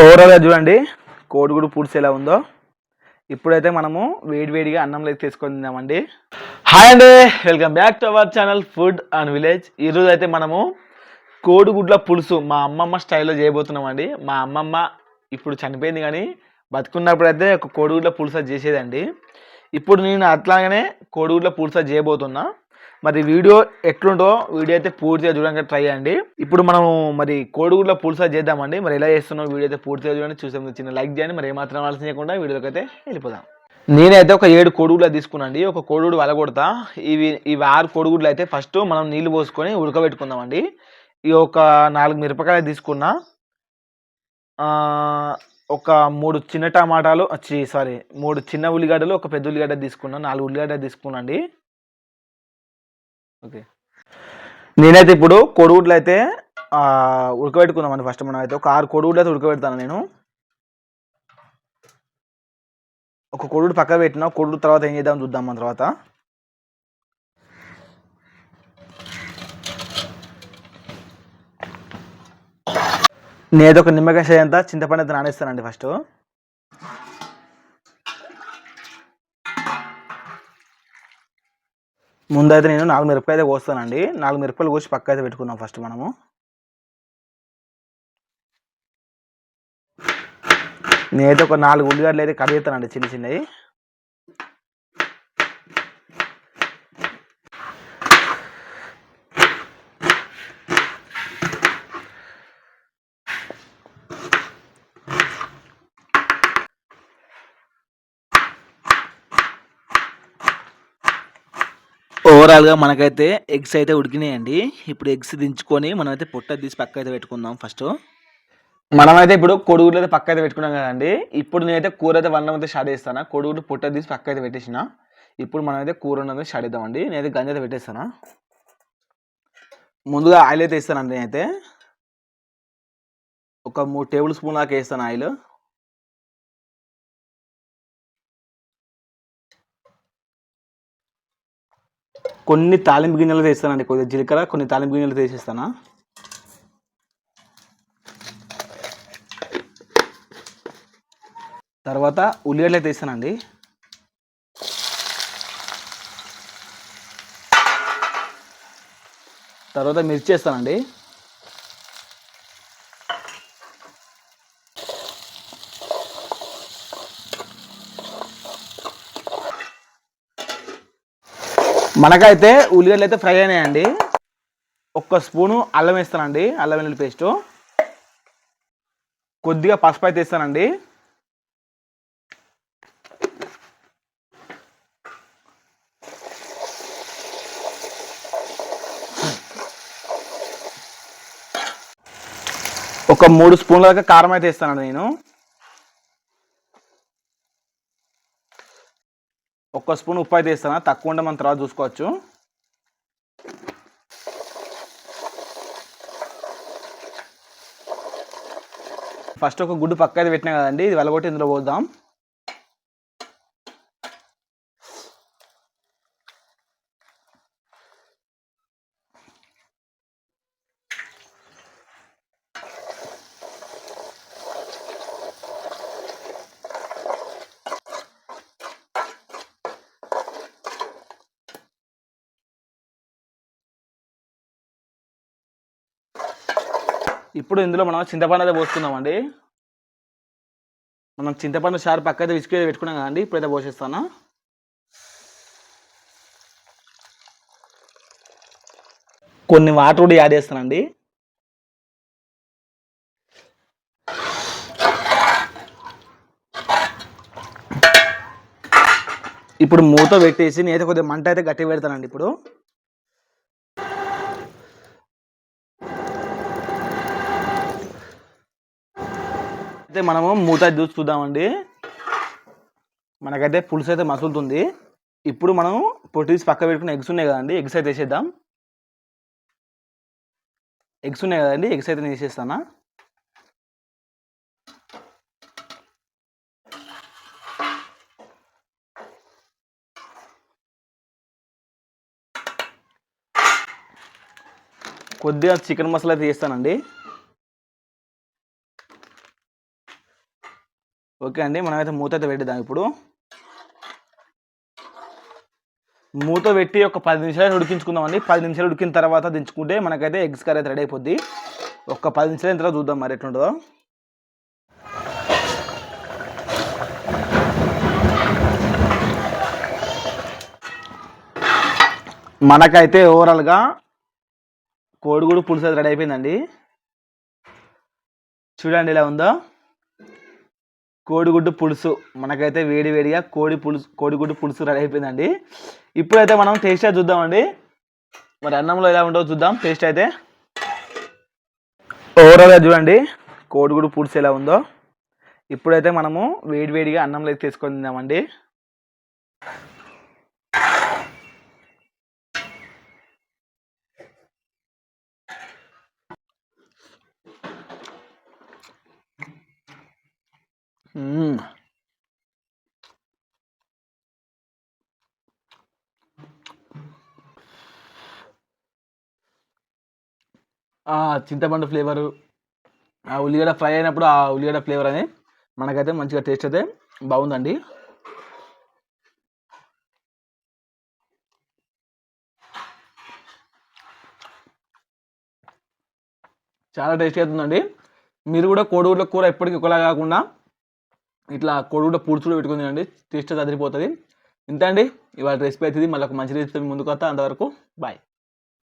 ఓవరాల్గా చూడండి కోడిగుడు పులుసు ఎలా ఉందో. ఇప్పుడైతే మనము వేడివేడిగా అన్నంలో అయితే తీసుకొని తిందామండి. హాయ్ అండి welcome back to our channel food and village ఈరోజు అయితే మనము కోడిగుడ్ల పులుసు మా అమ్మమ్మ స్టైల్లో చేయబోతున్నామండి. మా అమ్మమ్మ ఇప్పుడు చనిపోయింది కానీ బతుకున్నప్పుడు అయితే ఒక కోడిగుడ్ల పులుస చేసేదండి. ఇప్పుడు నేను అట్లాగనే కోడిగుడ్ల పులుస చేయబోతున్నా. మరి వీడియో ఎట్లుంటో వీడియో అయితే పూర్తిగా చూడడానికి ట్రై చేయండి. ఇప్పుడు మనం మరి కోడిగుడ్ల పులుసా చేద్దామండి. మరి ఎలా చేస్తున్నాం వీడియో అయితే పూర్తిగా చూడండి. చూసే చిన్న లైక్ చేయండి. మరి ఏమాత్రం ఆలస్యం చేయకుండా వీడియోకి అయితే వెళ్ళిపోదాం. నేనైతే ఒక ఏడు కోడిగుడ్లు తీసుకున్నాండి ఒక కోడిగుడు వలగొడతా. ఇవి ఇవి ఆరు కోడిగుడ్లు అయితే ఫస్ట్ మనం నీళ్ళు పోసుకొని ఉడకబెట్టుకుందామండి. ఈ ఒక నాలుగు మిరపకాయలు తీసుకున్నా. ఒక మూడు చిన్న టమాటాలు సారీ మూడు చిన్న ఉల్లిగడ్డలు ఒక పెద్ద ఉల్లిగడ్డ తీసుకున్నా. నాలుగు ఉల్లిగడ్డ తీసుకున్నాండి ఓకే. నేనైతే ఇప్పుడు కొడుగుడ్లు అయితే ఉడకబెట్టుకుందామండి ఫస్ట్ మనం అయితే ఒక ఆరు కొడుగుడ్లు అయితే ఉడకబెడతాను నేను. ఒక కొడుడు పక్క పెట్టిన కొడుడు తర్వాత ఏం చేద్దాం చూద్దాం మన తర్వాత. నేనైతే ఒక నిమ్మకాయ అంతా చింతపండు అయితే నానేస్తానండి ఫస్ట్ ముందైతే నేను నాలుగు మిరపకాయలు అయితే కోస్తానండి. నాలుగు మిరపకాయలు కోసి పక్క అయితే పెట్టుకున్నాం ఫస్ట్ మనము. నేనైతే ఒక నాలుగు ఉల్లిగడ్డలు అయితే కట్ చేస్తానండి చిన్న చిన్నవి. ఓవరాల్గా మనకైతే ఎగ్స్ అయితే ఉడికినాయండి. ఇప్పుడు ఎగ్స్ దించుకొని మనమైతే పొట్ట తీసి పక్క అయితే పెట్టుకుందాం ఫస్ట్. మనమైతే ఇప్పుడు కొడుగులు అయితే పక్క అయితే పెట్టుకున్నాం కదండి. ఇప్పుడు నేనైతే కూర అయితే వండడం అయితే స్టార్ట్ చేస్తాను. కొడుగులు పొట్ట తీసి పక్క అయితే పెట్టేసిన. ఇప్పుడు మనమైతే కూర ఉన్నది స్టార్ట్ చేద్దామండి. నేనైతే గంజ అయితే పెట్టేస్తాను. ముందుగా ఆయిల్ అయితే ఇస్తానండి నేనైతే. ఒక మూడు టేబుల్ స్పూన్ దాకా వేస్తాను ఆయిల్. కొన్ని తాలింపు గింజలు తీస్తానండి. కొద్దిగా జీలకర్ర కొన్ని తాలింపు గింజలు తీసేస్తానా? తర్వాత ఉల్లిగడ్డలు తీస్తానండి. తర్వాత మిర్చి వేస్తానండి. మనకైతే ఉల్లిగడ్డలు అయితే ఫ్రై అయినాయండి. ఒక్క స్పూను అల్లం వేస్తానండి అల్లం వెల్లుల్లి పేస్ట్. కొద్దిగా పసుపు అయితే వేస్తానండి. ఒక మూడు స్పూన్ల దాకా కారం అయితే వేస్తానండి నేను. ఒక్క స్పూన్ ఉప్పు అయితే వేస్తాను? తక్కువ ఉంటే మనం తర్వాత చూసుకోవచ్చు. ఫస్ట్ ఒక గుడ్డు పక్క అయితే పెట్టినా కదండి ఇది వెలగొట్టి ఇందులో పోద్దాం. ఇప్పుడు ఇందులో మనం చింతపండు అయితే పోసుకుందామండి. మనం చింతపండు సార్ పక్క అయితే విసుకు పెట్టుకున్నాం కదండి ఇప్పుడైతే పోసేస్తాను? కొన్ని వాటర్ కూడా యాడ్ చేస్తానండి. ఇప్పుడు మూత పెట్టేసి నేత కొద్దిగా మంట అయితే గట్టి పెడతానండి ఇప్పుడు. అయితే మనము మూత చూసి చూద్దామండి. మనకైతే పులుసు అయితే మసులుతుంది. ఇప్పుడు మనం పొట్టి పక్క పెట్టుకున్న ఎగ్స్ ఉన్నాయి కదండి ఎగ్స్ అయితే వేసేద్దాం. ఎగ్స్ ఉన్నాయి కదండి ఎగ్స్ అయితే నేను వేసేస్తానా? కొద్దిగా చికెన్ మసాలా అయితే వేస్తానండి. ఓకే అండి మనమైతే మూత అయితే పెట్టిద్దాం ఇప్పుడు. మూత పెట్టి ఒక పది నిమిషాలు ఉడికించుకుందామండి పది నిమిషాలు ఉడికిన తర్వాత దించుకుంటే మనకైతే ఎగ్స్ కర్రీ అయితే రెడీ అయిపోద్ది. ఒక పది నిమిషాలు అయిన తర్వాత చూద్దాం మరి ఎట్లుంటుందో. మనకైతే ఓవరాల్గా కోడిగుడు పులుసు అయితే రెడీ అయిపోయిందండి. చూడండి ఇలా ఉందో. కోడిగుడ్డు పులుసు. మనకైతే వేడి వేడిగా కోడి పులుసు కోడిగుడ్డు పులుసు రెడీ అయిపోయిందండి. ఇప్పుడైతే మనం టేస్ట్ అయితే చూద్దామండి. మరి అన్నంలో ఎలా ఉంటుందో చూద్దాం. టేస్ట్ అయితే ఓవరాల్గా చూడండి. కోడిగుడ్డు పులుసు ఎలా ఉందో. ఇప్పుడైతే మనము వేడి వేడిగా అన్నంలో అయితే తీసుకొని తిందామండి. Mm. చింతపండు ఫ్లేవరు. ఆ ఉల్లిగడ్డ ఫ్రై అయినప్పుడు ఆ ఉల్లిగడ్డ ఫ్లేవర్ అని మనకైతే మంచిగా టేస్ట్ అయితే బాగుందండి. చాలా టేస్టీ అవుతుందండి. మీరు కూడా కోడిగుడ్ల కూర ఎప్పటికీ ఒకలా కాకుండా ఇట్లా కోడిగుడ్డ పులుసు కూడా పెట్టుకుని అండి. టేస్ట్ అదిరిపోతుంది. ఇంత అండి. ఇవాళ రెసిపీ అవుతుంది మళ్ళీ ఒక మంచి రెసిపీ ముందుకు వస్తా. అంతవరకు బాయ్